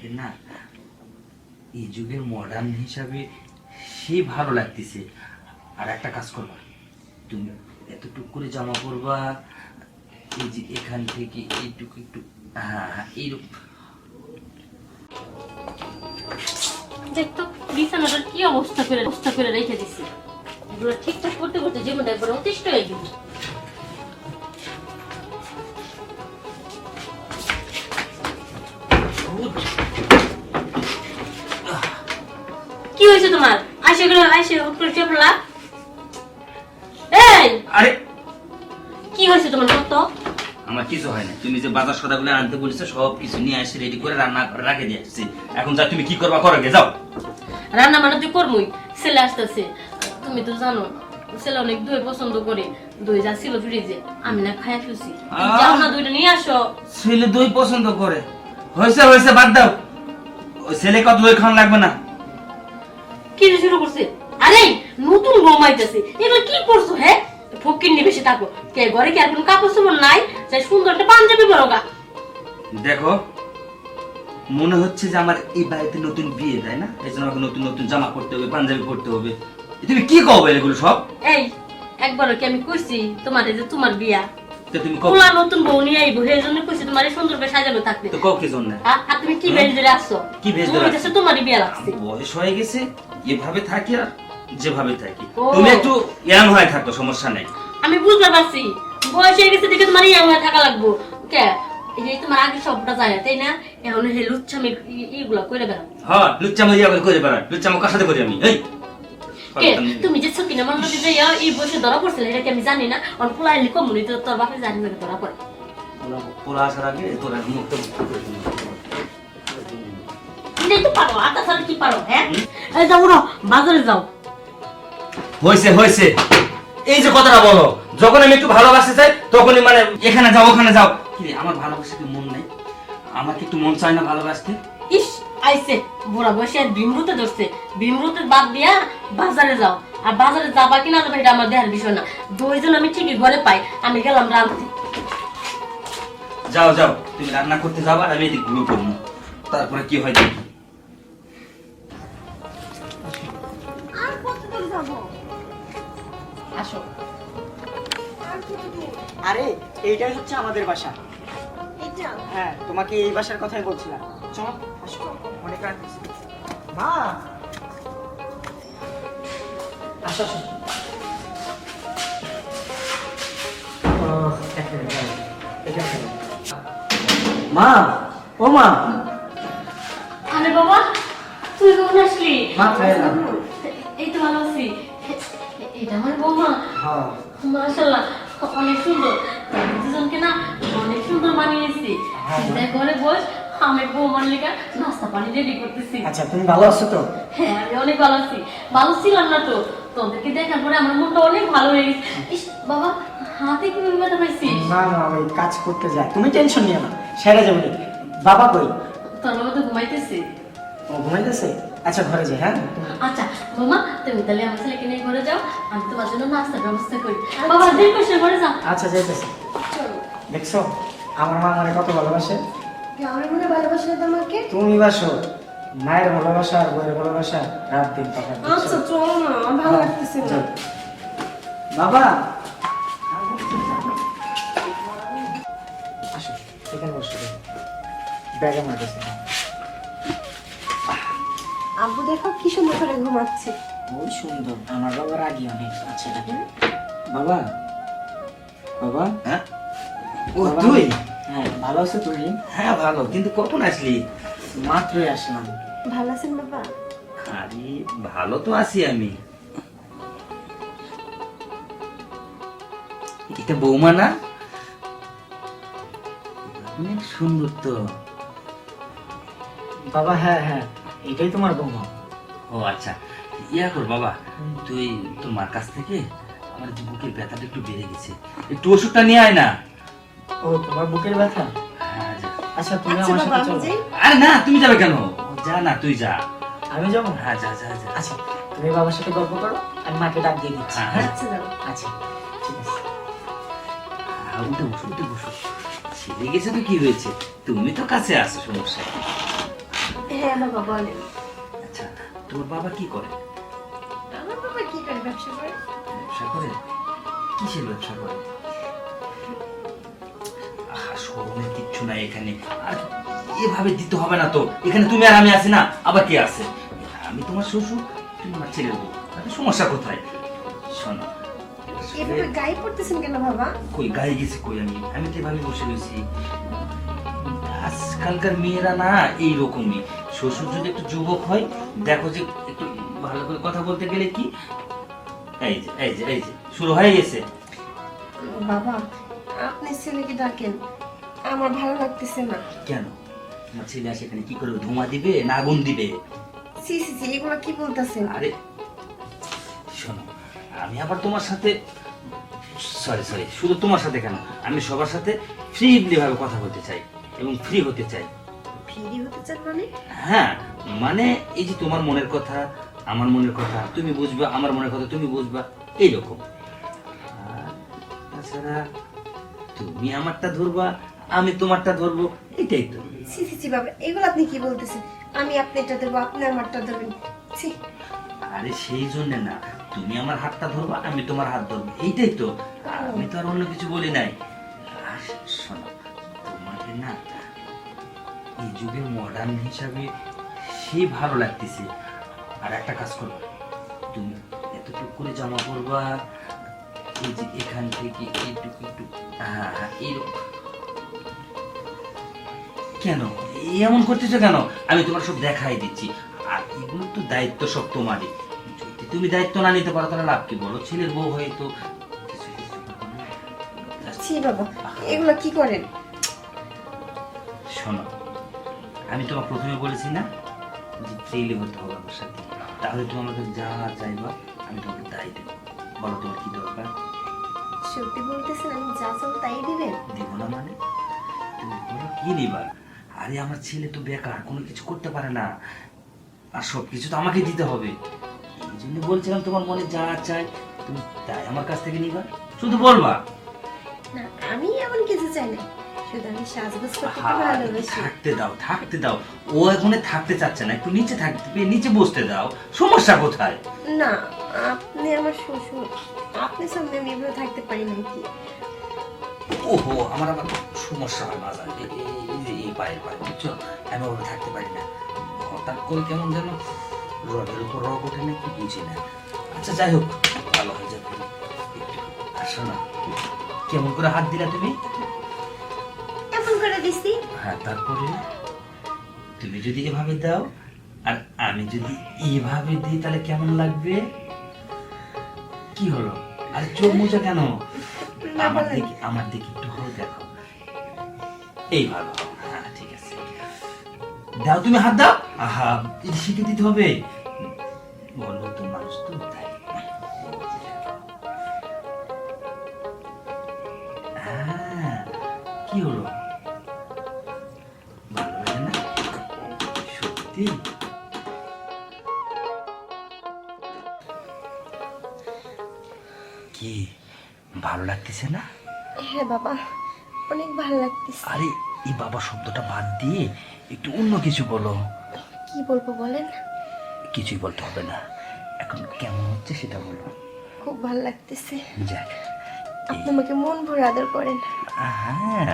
আমাদের না? এই যুগের মডার্ন হিসাবে সে ভালো লাগতেছে। আর একটা কাজ করবা। তুমি এতটুক করে জামা পরবা এই যে এখান থেকে এইটুকু একটু হ্যাঁ হ্যাঁ এইরকম। দেখতো বিছানাটার কি অবস্থা করে অবস্থা করে রেখে দিছি। এগুলো ঠিকঠাক করতে করতে জীবনটা একবার অতিষ্ঠ হয়ে গেল। কি হয়েছে তোমার? আইসে গেল আইসে হুট করে চেপলা এই! আরে! কি হয়েছে তোমার? কত আমার কিছু হয় না। তুমি যে বাজার সদাগুলো আনতে বলেছ সব কিছু নিয়ে এসে রেডি করে রান্না করে রাখে দিয়ে আসছি। এখন যা তুমি কি করবা করো যাও। রান্না মানে তুই করবই। ছেলে আসতেছে। তুমি তো জানো ছেলে অনেক দই পছন্দ করে। দই যা ছিল ফ্রিজে আমি না খাইয়া ফেলছি। যাও না দইটা নিয়ে আসো। ছেলে দই পছন্দ করে। হয়েছে হয়েছে বাদ দাও। ছেলে কত দই খাওয়ানো লাগবে না? কি শুরু করছে। আরে নতুন বৌমাইতেছে এগুলো কি করছ হ্যাঁ? ফকির নিয়ে বেশি থাকো। কে ঘরে কি আর কোনো কাপড় চোপড় নাই? যাই সুন্দর একটা পাঞ্জাবি পরো গা। দেখো মনে হচ্ছে যে আমার এই বাড়িতে নতুন বিয়ে তাই না? এই জন্য আমাকে নতুন নতুন জামা পরতে হবে পাঞ্জাবি পরতে হবে। তুমি কি কও এগুলো সব? এই একবারও কি আমি কইছি তোমার যে তোমার বিয়া? তুমি কও পোলা নতুন বউ নিয়ে আইবো সেই জন্য কইছি তোমার সুন্দর করে সাজানো থাকতে। তো কও কি জন্য? আর তুমি কি বেশ ধরে আসছো? কি বেশ ধরে তুমি আসছি? বিয়া লাগছে। বয়স হয়ে গেছে। এভাবে থাকি আর যেভাবে থাকি। তুমি একটু ইয়াং হয়ে থাকো সমস্যা নাই। আমি বুঝতে পারছি। বয়স হয়ে গেছে দেখে তোমার ইয়াং হয়ে থাকা লাগবো। কে? এই যে তোমার আগে সবটা যায় তাই না? এখন হে লুচ্ছামি ইগুলা করে বেড়াও। হ্যাঁ লুচ্চামো ইয়া করে লুচ্চামো কার সাথে করি আমি? এই! কে? তুমি। যে সকিনা নদী যাইয়া এই বয়সে ধরা পড়ছিলে এটা কি আমি জানি না? অন পোলা এলি কমুনি তো তোর বাপে জানি না ধরা পড়ে। পোলা আসার আগে তোরা মুক্ত মুক্ত করে দিবি। তো পারো? আটা ছাড়া কি পারো হ্যাঁ? এই যাও উড়ো বাজারে যাও। হয়েছে হয়েছে এই যে কথাটা বলো যখন আমি একটু ভালোবাসতে চাই তখনই মানে এখানে যাও ওখানে যাও। কি আমার ভালোবাসতে মন নেই? আমার কি একটু মন চায় না ভালোবাসতে? ইস আইছে বুড়া বসে বিমরুতে ধরছে। বিমরুতে বাদ দিয়া বাজারে যাও। আর বাজারে যাবা কিনা যাবা এটা আমার দেহার বিষয় না। দুইজন আমি ঠিকই ঘরে পাই আমি গেলাম রাঁধতে। যাও যাও তুমি রান্না করতে আর আমি এদিকে ঘুরু করব। তারপরে কি হয় দেখি। আসো। আরে এইটাই হচ্ছে আমাদের বাসা। হ্যাঁ তোমাকে এই বাসার কথাই বলছিলাম। চলো আসো অনেক রাত মা! আসো আসো। ও। মা! ও মা! আরে বাবা তুই কখন আসলি? মা খায় না। এটা আমার বৌমা। হ্যাঁ। অনেক সুন্দর। দুজনকে না অনেক সুন্দর মানিয়েছি চিন্তায় করে বস আমি বৌমার লেগে নাস্তা পানি রেডি করতেছি। আচ্ছা তুমি ভালো আছো তো? হ্যাঁ আমি অনেক ভালো আছি। ভালো ছিলাম না তো? তোদেরকে দেখার পরে আমার মনটা অনেক ভালো হয়ে গেছে। ইস বাবা হাতে কি ব্যথা পাইছিস? না না আমি কাজ করতে যাই। তুমি টেনশন নিও না সেরে যাব বাবা কই? তোর বাবা তো ঘুমাইতেছে। ও ঘুমাইতেছে? আচ্ছা ঘরে যাই হ্যাঁ? আচ্ছা মামা তুমি তাহলে আমার ছেলেকে নিয়ে ঘরে যাও আমি তোমার জন্য নাস্তার ব্যবস্থা করি। বাবা দেরি করছে ঘরে যাও। আচ্ছা যাইতেছি। চলো। দেখছ আমার মা মানে কত ভালোবাসে। আমার মনে ভালোবাসা তোমাকে? তুমি বাসো মায়ের ভালোবাসা আর বইয়ের ভালোবাসা রাত দিন তফাৎ আচ্ছা চলো না আমার ভালো লাগতেছে না। বাবা! আসো এখানে বসো। ব্যাগে মারতেছে। আব্বু দেখো কি সুন্দর করে ঘুমাচ্ছে। ওই সুন্দর। আমার বাবা রাগি অনেক আচ্ছা দেখো। বাবা বাবা। হ্যাঁ? ও তুই? হ্যাঁ ভালো আছো তুমি? হ্যাঁ ভালো। কিন্তু কখন আসলি? মাত্রই আসলাম। ভালো আছেন বাবা? আরে ভালো তো আছি আমি। এটা বৌমা না? অনেক সুন্দর তো। বাবা হ্যাঁ হ্যাঁ। এটাই তোমার বৌমা ও আচ্ছা। ইয়া কর বাবা তুই তোর মার কাছ থেকে আমার যে বুকের ব্যথাটা একটু বেড়ে গেছে একটু ওষুধটা নিয়ে আয় না। ও তোমার বুকের ব্যথা? হ্যাঁ আচ্ছা তুমি আচ্ছা আমার সাথে চলো। আরে না তুমি যাবে কেন? যা না তুই যা। আমি যাব? হ্যাঁ যা যা যা। আচ্ছা তুমি বাবার সাথে গল্প করো আমি মাকে ডাক দিয়ে দিচ্ছি। হ্যাঁ। হ্যাঁ আচ্ছা যাও আচ্ছা ঠিক আছে। উঠে বসো উঠে বসো। ছেড়ে গেছে তো কি হয়েছে? তুমি তো কাছে আসো সমস্যা নেই। হ্যাঁ বাবা বলেন আচ্ছা তোমার বাবা কি করে? আমার বাবা কি করে ব্যবসা করে? ব্যবসা করে? কিসের ব্যবসা করে? আহা কিচ্ছু নাই এখানে। আর এভাবে দিতে হবে না তো। এখানে তুমি আর আমি আছি না আবার কে আছে? আমি তোমার শ্বশুর তুমি আমার বউ। তাতে সমস্যা কোথায়? শোনো এভাবে গায়ে পড়তেছেন কেন বাবা? কই গায়ে গেছি কই আমি? আমি তো এভাবে বসে রয়েছি। আজকালকার মেয়েরা না এই রকমই শ্বশুর যদি একটু যুবক হয় দেখো যে একটু ভালো করে কথা বলতে গেলে কি? এই যে এই যে এই যে শুরু হয়ে গেছে। বাবা আপনি ছেলেকে ডাকেন। আমার ভালো লাগতেছে না। কেন? আমার ছেলে আসে এখানে কি করবে? ধোঁয়া দিবে না আগুন দিবে? সি সি সি এগুলো কি বলতেছেন? আরে শোনো আমি আবার তোমার সাথে সরি সরি শুধু তোমার সাথে কেন? আমি সবার সাথে ফ্রিলি ভাবে কথা বলতে চাই এবং ফ্রি হতে চাই। ফিরি হতে চান মানে? হ্যাঁ মানে এই যে তোমার মনের কথা আমার মনের কথা তুমি বুঝবা আমার মনের কথা তুমি বুঝবা এইরকম। তাছাড়া তুমি আমারটা ধরবা আমি তোমারটা ধরবো এটাই তো। বাবা এগুলো আপনি কি বলতেছেন? আমি আপনারটা ধরবো আপনি আমারটা ধরবেন। ছি। আরে সেই জন্য না তুমি আমার হাতটা ধরবা আমি তোমার হাত ধরবো এইটাই তো। আমি তো আর অন্য কিছু বলি নাই। শোনো তোমাকে না এই যুগের মডার্ন হিসাবে সে ভালো লাগতেছে। আর একটা কাজ করো তুমি এতটুকু করে জামা পরবা এই যে এখান থেকে এইটুকু একটু হ্যাঁ হ্যাঁ এইরকম কেন? এমন করতেছো কেন? আমি তোমার সব দেখাই দিচ্ছি। আর এগুলো তো দায়িত্ব সব তোমারই। যদি তুমি দায়িত্ব না নিতে পারো তাহলে লাভ কি? বলো ছেলের বউ হয়ে তো বাবা এগুলো কি করেন? শোনো আমি তোমার প্রথমে বলেছি না যে ফ্রিলি হতে হবে আমার সাথে। তাহলে তুমি আমাকে যা চাইবা আমি তোমাকে তাই দেবো। বলো তোমার কি দরকার? সত্যি বলতেছেন আমি যা চাও তাই দিবেন? দিব না মানে? তুমি বলো কি নিবা আরে আমার ছেলে তো বেকার কোনো কিছু করতে পারে না। আর সব কিছু তো আমাকে দিতে হবে। এই জন্য বলছিলাম তোমার মনে যা চাই তুমি তাই আমার কাছ থেকে নিবা। শুধু বলবা। না আমি এমন কিছু চাই না। শুধু আমি সাজগোজ করতে ভালোবাসি। থাকতে দাও থাকতে দাও। ও এখানে থাকতে চাচ্ছে না একটু নিচে থাকতে নিচে বসতে দাও। সমস্যা কোথায়? না আপনি আমার শ্বশুর আপনি সামনে আমি এভাবে থাকতে পারি না কি? ওহো আমার আবার সমস্যা হয় মাঝে। এই- পায়ের পায়ে বুঝছ? আমি ওভাবে থাকতে পারি না। হঠাৎ করে কেমন যেন রগের উপর রগ ওঠে না কি বুঝি না। আচ্ছা যাই হোক ভালো হয়ে যাবে আসো না। কেমন করে হাত দিলা তুমি? দিছি হ্যাঁ তারপরে তুমি যদি এভাবে দাও আর আমি যদি এইভাবে দিই তাহলে কেমন লাগবে? কি হলো? আরে চোখ মুজা কেন? আমার দিকে আমার দিকে একটু হয়ে দেখো এইভাবে হ্যাঁ ঠিক আছে। দাও তুমি হাত দাও। আহা শিখে দিতে হবে। বলো তো মানুষ তো তাই। হ্যাঁ কি হলো? লাগতেছে না? হ্যাঁ বাবা অনেক ভালো লাগতেছে। আরে এই বাবা শব্দটা বাদ দিয়ে একটু অন্য কিছু বলো। কি বলব বলেন? কিছুই বলতে হবে না। এখন কেমন হচ্ছে সেটা বলো। খুব ভালো লাগতেছে। যাক আপনি আমাকে মন ভরে আদর করেন। হ্যাঁ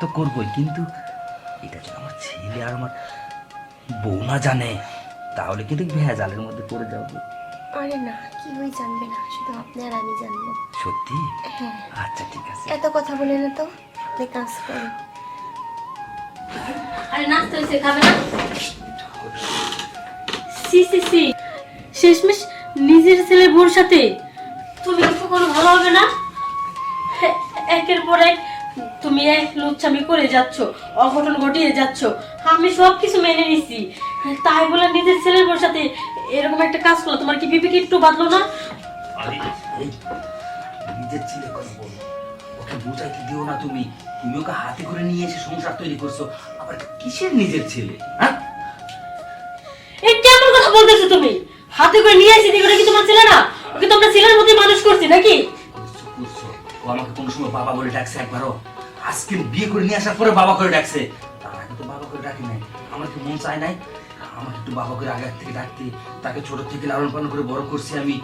তো করবোই কিন্তু এটা যদি আমার ছেলে আর আমার বউ না জানে তাহলে কিন্তু ভেজালের মধ্যে পড়ে যাব। আরে না কি জানবে না শুধু আপনি আর আমি জানব। সত্যি? হ্যাঁ। আচ্ছা ঠিক আছে। এত কথা বলে না তো আপনি কাজ করেন। আরে নাস্তা হয়েছে খাবে না? সি সি সি। শেষমেশ নিজের ছেলে বোর সাথে। তুমি কি কখনো ভালো হবে না? একের পর এক তুমি এক লুচ্ছামি করে যাচ্ছ অঘটন ঘটিয়ে যাচ্ছ। আমি সব কিছু মেনে নিছি। তাই বলে নিজের ছেলের বোর সাথে এরকম একটা কাজ করল তোমার কি বিবেকে একটু বাঁধলো না? নিজের ছেলে কথা বলো। ওকে বোঝাইতে দিও না তুমি। তুমি ওকে হাতে করে নিয়ে এসে সংসার তৈরি করছ। আবার কিসের নিজের ছেলে হ্যাঁ? এই কেমন কথা বলতেছো তুমি? হাতে করে নিয়ে এসে কি তোমার ছেলে না? ওকে তোমরা ছেলের মধ্যে মানুষ করছি নাকি? করছ। ও আমাকে কোনো সময় বাবা বলে ডাকছে একবারও। আজকে বিয়ে করে নিয়ে আসার পরে বাবা করে ডাকছে। তার আগে তো বাবা করে ডাকি নাই। আমার কি মন চায় নাই? আমার একটু বাবা করে আগে থেকে ডাকতে তাকে ছোট থেকে লালন পালন করে বড় করছি আমি।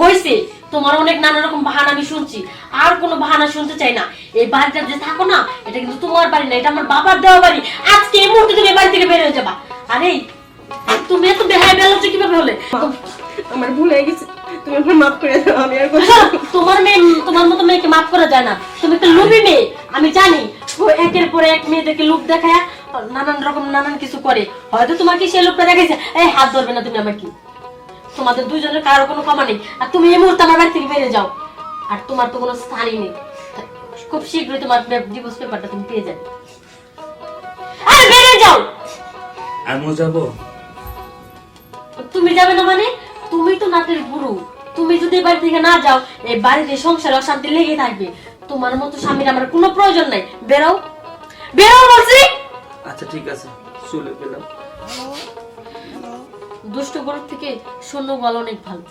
হয়েছে তোমার অনেক নানা রকম বাহানা আমি শুনছি। আর কোনো বাহানা শুনতে চাই না। এই বাড়িটা যে থাকো না এটা কিন্তু তোমার বাড়ি না এটা আমার বাবার দেওয়া বাড়ি। আজকে এই মুহূর্তে তুমি বাড়ি থেকে বের হয়ে যাবা। আরে তুমি এত বেহায় বেলাচ্ছ কীভাবে হলে? আমার ভুল হয়ে গেছে। তুমি আমার মাফ করে দাও আমি আর কোনো তোমার মেয়ে তোমার মতো মেয়েকে মাফ করা যায় না। তুমি একটা লোভী মেয়ে আমি জানি। ও একের পর এক মেয়েদেরকে লোভ দেখায় নানান রকম নানান কিছু করে। হয়তো তোমাকে সেই লোকটা দেখাইছে এই হাত ধরবে না তুমি আমাকে তোমাদের দুইজনের কারও কোনো কমা নেই। আর তুমি এই মুহূর্তে আমার বাড়ি থেকে বেরিয়ে যাও। আর তোমার তো কোনো স্থানই নেই। খুব শীঘ্রই তোমার ডিভোর্স পেপারটা তুমি পেয়ে যাবে। আরে বেরিয়ে যাও! আমিও যাব? তুমি যাবে না মানে? তুমি তো নাটের গুরু। তুমি যদি বাড়ি থেকে না যাও এই বাড়িতে সংসারে অশান্তি লেগে থাকবে। তোমার মতো স্বামীর আমার কোনো প্রয়োজন নাই। বেরাও বেরাও বলছি! আচ্ছা ঠিক আছে চলে গেলাম দুষ্ট গরুর থেকে শূন্য বল অনেক ভালো।